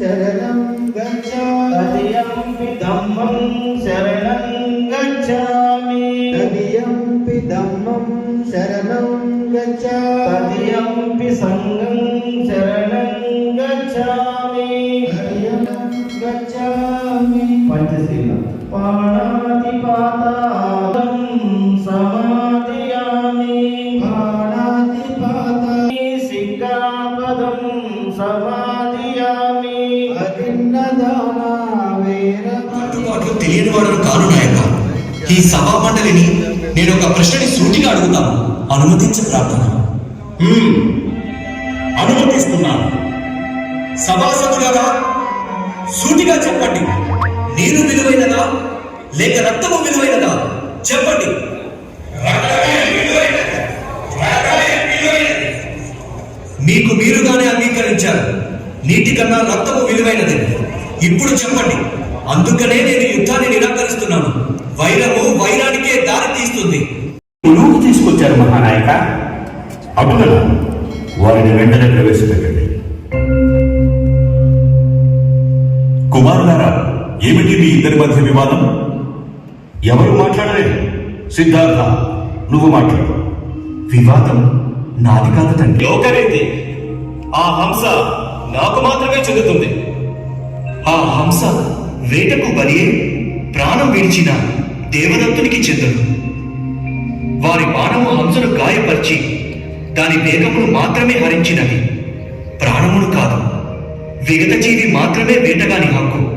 शरणं गच्छ धम्मं शरणं వాడను కాను నాయక ఈ సభా మండలిని నేను ఒక ప్రశ్నని సూటిగా అడుగుతాను. అనుమతించ ప్రార్థన. అనుమతిస్తున్నాను. సభాసదులారా సూటిగా చెప్పండి. నీరు విలువైనదా లేక రక్తము విలువైనదా? చెప్పండి. మీకు మీరుగానే అంగీకరించారు. నీటి కన్నా రక్తము విలువైనది. ఇప్పుడు చెప్పండి. అందుకనే నేను యుద్ధాన్ని నిరాకరిస్తున్నాను. వైరము వైరానికే దారి తీస్తుంది. నువ్వు తీసుకొచ్చారు మహానాయక. అవునా వారిని వెంటనే ప్రవేశపెట్టండి. కుమారులారా ఏమిటి మీ ఇద్దరి మధ్య వివాదం? ఎవరు మాట్లాడలేదు? సిద్ధార్థ నువ్వు మాట్లాడు. వివాదం నాది కాదు తండ్రి. లోకరీతి ఆ హంస నాకు మాత్రమే చెందుతుంది. ఆ హంస వేటకు బలి ప్రాణం విడిచిన దేవదత్తునికి చెందును వారి బాణము హంసను గాయపరిచి దాని వేగమును మాత్రమే హరించినవి ప్రాణమును కాదు విగతజీవి మాత్రమే వేటగాని హక్కు.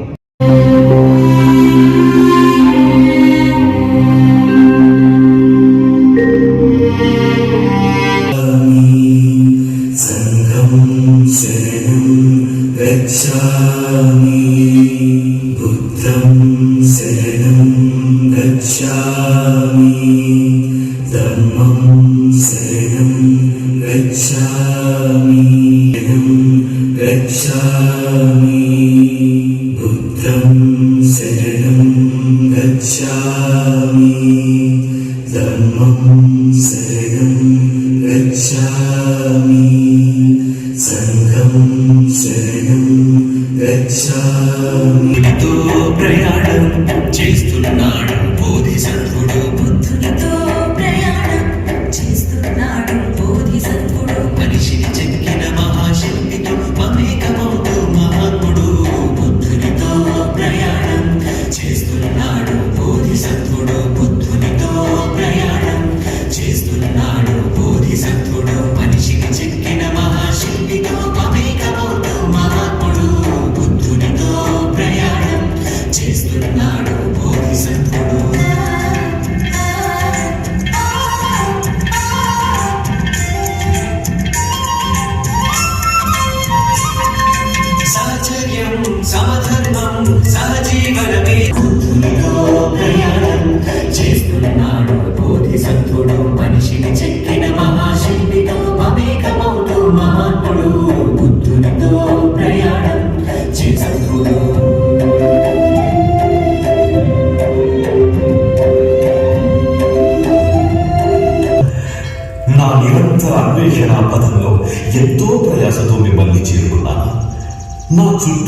गच्छामि धम्मं शरणं गच्छामि शरणं गच्छामि చేశాడు ప్రయాణం చేస్తున్నాడు బోధిసత్వ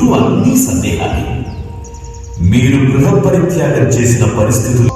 నా అన్ని సందేహాలే. మీరు గృహ పరిత్యాగం చేసిన పరిస్థితులు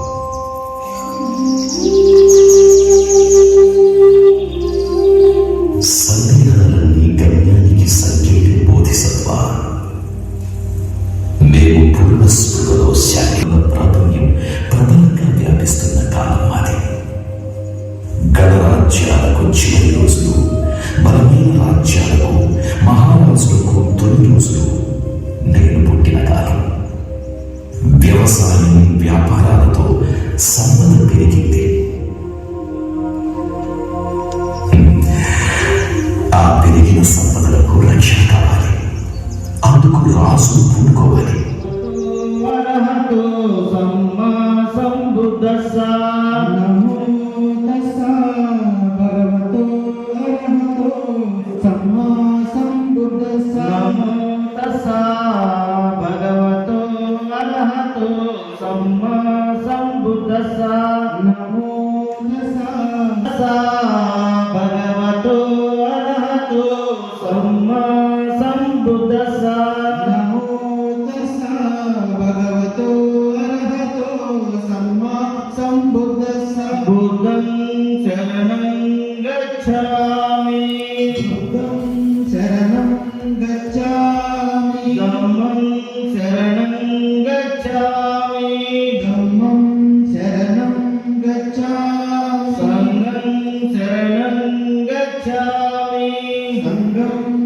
casa. அங்கம்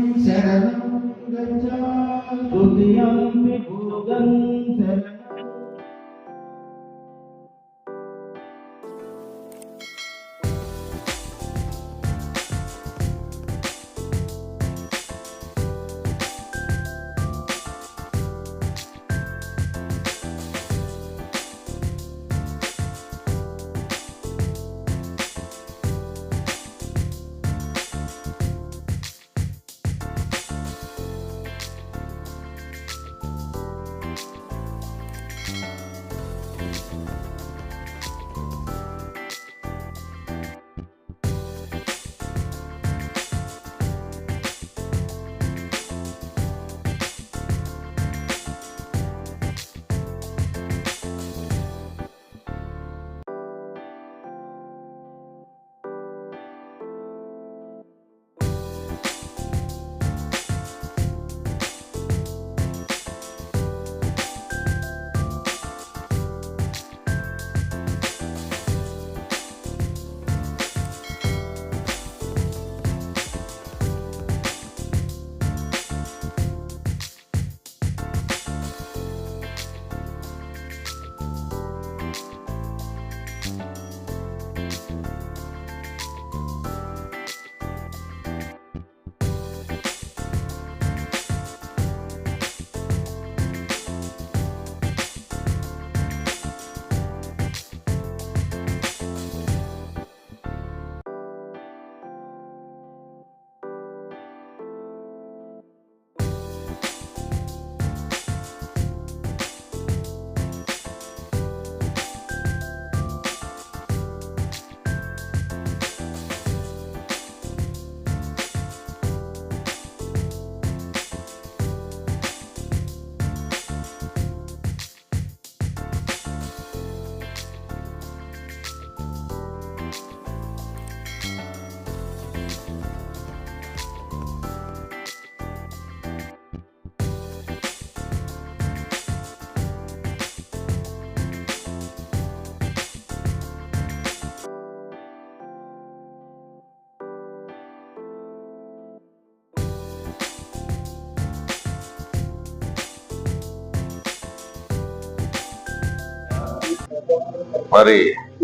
మరి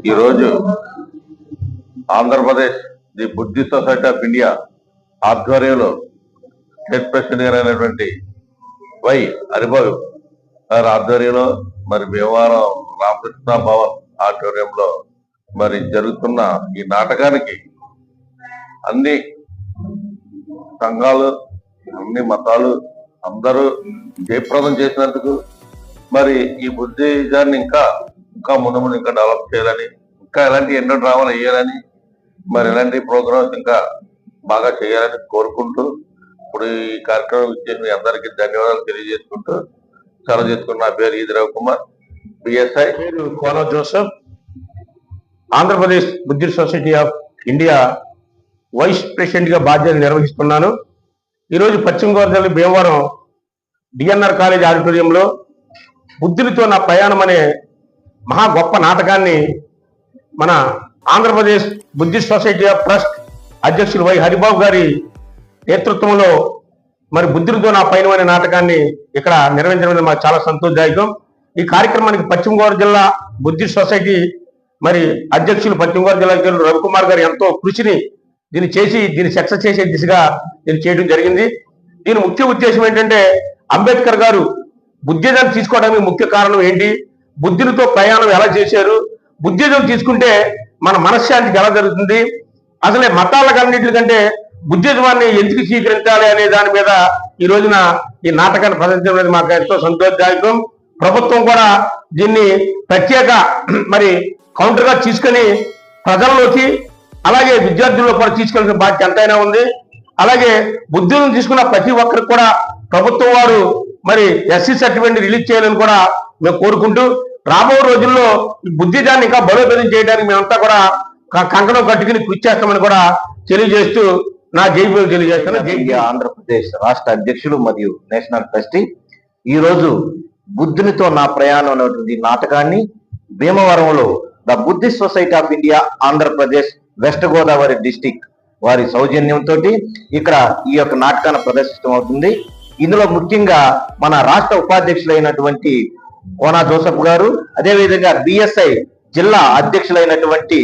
ఈరోజు Andhra Pradesh the Buddhist society of India ఆధ్వర్యంలో స్టేట్ ప్రెసిడెంట్ గారు అయినటువంటి వై హరిబాబు గారి ఆధ్వర్యంలో మరి భీమవరం రామకృష్ణ భవన్ ఆధ్వర్యంలో మరి జరుగుతున్న ఈ నాటకానికి అన్ని సంఘాలు అన్ని మతాలు అందరూ జయప్రదం చేసినందుకు మరి ఈ బుద్ధిజాన్ని ఇంకా ఇంకా ముందు ముందు ఇంకా డెవలప్ చేయాలని ఇంకా ఇలాంటి ఎన్నో డ్రామాలు వేయాలని మరి ఇలాంటి ప్రోగ్రామ్స్ ఇంకా బాగా చేయాలని కోరుకుంటూ ఇప్పుడు ఈ కార్యక్రమం ఇచ్చే మీ అందరికీ ధన్యవాదాలు తెలియజేసుకుంటూ సెలవు చేసుకున్న నా పేరు ఈది కుమార్ బిఎస్ఐ పేరు Kona Andhra Pradesh Buddhist society of India vice ప్రెసిడెంట్గా బాధ్యతలు నిర్వహిస్తున్నాను. ఈరోజు పశ్చిమ గోదావరి భీమవరం డిఎన్ఆర్ కాలేజ్ ఆడిటోరియంలో బుద్ధులతో నా ప్రయాణం అనే మహా గొప్ప నాటకాన్ని మన Andhra Pradesh Buddhist society of trust అధ్యక్షులు వై హరిబాబు గారి నేతృత్వంలో మరి బుద్ధుడితో నా పైన అనే నాటకాన్ని ఇక్కడ నిర్వహించడం మాకు చాలా సంతోషదాయకం. ఈ కార్యక్రమానికి పశ్చిమ గోదావరి జిల్లా బుద్ధిస్ట్ సొసైటీ మరి అధ్యక్షులు పశ్చిమ గోదావరి జిల్లా అధ్యక్షులు రవికుమార్ గారు ఎంతో కృషిని దీన్ని చేసి దీన్ని సక్సెస్ చేసే దిశగా దీన్ని చేయడం జరిగింది. దీని ముఖ్య ఉద్దేశం ఏంటంటే అంబేద్కర్ గారు బుద్ధిజాన్ని తీసుకోవడానికి ముఖ్య కారణం ఏంటి? బుద్ధులతో ప్రయాణం ఎలా చేశారు? బుద్ధిజం తీసుకుంటే మన మనశ్శాంతికి ఎలా జరుగుతుంది? అసలే మతాలకన్నింటికంటే బుద్ధిజమాన్ని ఎందుకు స్వీకరించాలి అనే దాని మీద ఈ రోజున ఈ నాటకాన్ని ప్రదర్శించడం అనేది మాకు ఎంతో సంతోషదాయకం ప్రభుత్వం కూడా దీన్ని ప్రత్యేక మరి కౌంటర్గా తీసుకొని ప్రజల్లోకి అలాగే విద్యార్థుల్లో కూడా తీసుకెళ్ళిన బాధ్యత ఎంతైనా ఉంది. అలాగే బుద్ధులను తీసుకున్న ప్రతి ఒక్కరికి కూడా ప్రభుత్వం వారు మరి ఎస్సీ సర్టిఫికేట్ రిలీజ్ చేయాలని కూడా మేము కోరుకుంటూ రాబో రోజుల్లో బుద్ధిజాన్ని ఇంకా బలోపేతం చేయడానికి మేమంతా కూడా కంకణం కట్టుకుని కృషి చేస్తామని కూడా తెలియజేస్తూ నా జైబులు తెలియజేస్తాను. జై ఆంధ్రప్రదేశ్ రాష్ట్ర అధ్యక్షులు మరియు నేషనల్ ట్రస్టీ ఈ రోజు బుద్ధునితో నా ప్రయాణం అనేటువంటి నాటకాన్ని భీమవరంలో the Buddhist society of India Andhra Pradesh west Godavari district వారి సౌజన్యంతో ఇక్కడ ఈ యొక్క నాటకాన్ని ప్రదర్శితం అవుతుంది. ఇందులో ముఖ్యంగా మన రాష్ట్ర ఉపాధ్యక్షులైనటువంటి కోనా జోసఫ్ గారు అదేవిధంగా బిఎస్ఐ జిల్లా అధ్యక్షులైనటువంటి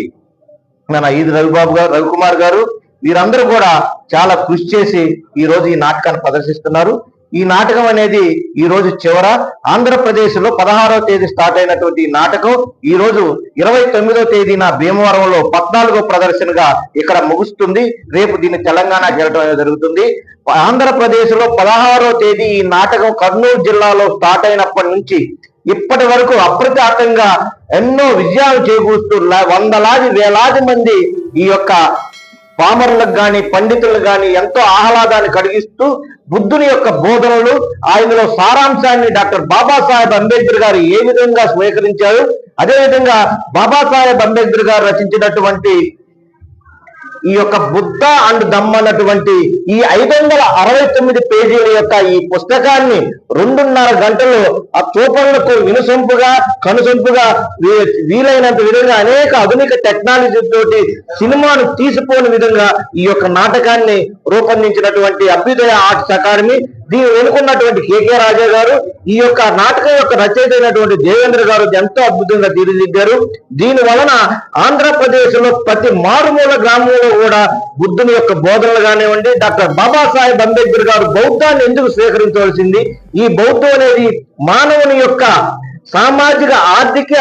మన ఈది రవిబాబు గారు రవికుమార్ గారు వీరందరూ కూడా చాలా కృషి చేసి ఈ రోజు ఈ నాటకాన్ని ప్రదర్శిస్తున్నారు. ఈ నాటకం అనేది ఈ రోజు చివర. ఆంధ్రప్రదేశ్లో పదహారవ తేదీ స్టార్ట్ అయినటువంటి ఈ నాటకం ఈ రోజు ఇరవై తొమ్మిదవ తేదీన భీమవరంలో పద్నాలుగో ప్రదర్శనగా ఇక్కడ ముగుస్తుంది. రేపు దీన్ని తెలంగాణకి వెళ్ళడం అనేది జరుగుతుంది. ఆంధ్రప్రదేశ్లో పదహారో తేదీ ఈ నాటకం కర్నూలు జిల్లాలో స్టార్ట్ అయినప్పటి నుంచి ఇప్పటి వరకు అప్రతిహతంగా ఎన్నో విజయాలు చేకూరుస్తున్న వందలాది వేలాది మంది ఈ యొక్క పామరులకు గాని పండితులకు గాని ఎంతో ఆహ్లాదాన్ని కలిగిస్తూ బుద్ధుని యొక్క బోధనలు ఆయనలో సారాంశాన్ని డాక్టర్ బాబాసాహెబ్ అంబేద్కర్ గారు ఏ విధంగా స్వీకరించారు అదేవిధంగా బాబాసాహెబ్ అంబేద్కర్ గారు రచించినటువంటి ఈ యొక్క బుద్ధ అండ్ దమ్ అన్నటువంటి ఈ ఐదు వందల అరవై తొమ్మిది పేజీల యొక్క ఈ పుస్తకాన్ని రెండున్నర గంటలు ఆ చూపరులకు వినుసొంపుగా కనుసొంపుగా వీలైనంత విధంగా అనేక ఆధునిక టెక్నాలజీ తోటి సినిమాను తీసిపోని విధంగా ఈ యొక్క నాటకాన్ని రూపొందించినటువంటి అభ్యుదయ ఆర్ట్స్ అకాడమీ దీని వెనుకున్నటువంటి కేకే రాజా గారు ఈ యొక్క నాటకం యొక్క రచయిత అయినటువంటి దేవేంద్ర గారు ఎంతో అద్భుతంగా తీర్చిదిద్దారు. దీని వలన ఆంధ్రప్రదేశ్లో ప్రతి మారుమూల గ్రామంలో కూడా బుద్ధుని యొక్క బోధనలు కానివ్వండి డాక్టర్ బాబాసాహెబ్ అంబేద్కర్ గారు బౌద్ధాన్ని ఎందుకు స్వీకరించవలసింది? ఈ బౌద్ధం అనేది మానవుని యొక్క సామాజిక ఆర్థిక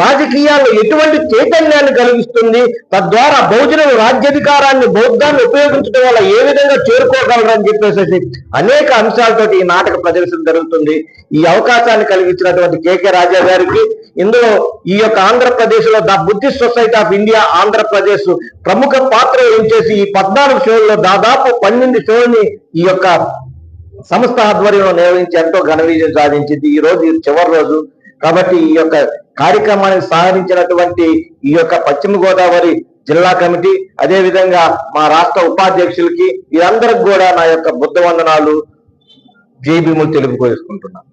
రాజకీయాల్లో ఎటువంటి చైతన్యాన్ని కలిగిస్తుంది? తద్వారా బహుజనులు రాజ్యాధికారాన్ని బౌద్ధాన్ని ఉపయోగించడం వల్ల ఏ విధంగా చేరుకోగలరని చెప్పేసి అనేక అంశాలతోటి ఈ నాటక ప్రదర్శన జరుగుతుంది. ఈ అవకాశాన్ని కలిగించినటువంటి కేకే రాజా గారికి ఇందులో ఈ యొక్క ఆంధ్రప్రదేశ్లో the Buddhist society of India Andhra Pradesh ప్రముఖ పాత్ర వహించేసి ఈ పద్నాలుగు షోల్లో దాదాపు పన్నెండు షోల్ని ఈ యొక్క సంస్థ ఆధ్వర్యంలో నిర్వహించి ఎంతో ఘన విజయం సాధించింది. ఈ రోజు చివరి రోజు కాబట్టి ఈ యొక్క కార్యక్రమానికి సహకరించినటువంటి ఈ యొక్క పశ్చిమ గోదావరి జిల్లా కమిటీ అదే విధంగా మా రాష్ట్ర ఉపాధ్యక్షులకి వీరందరికి కూడా నా యొక్క బుద్ధ వందనాలు జై తెలుపుకోసుకుంటున్నాను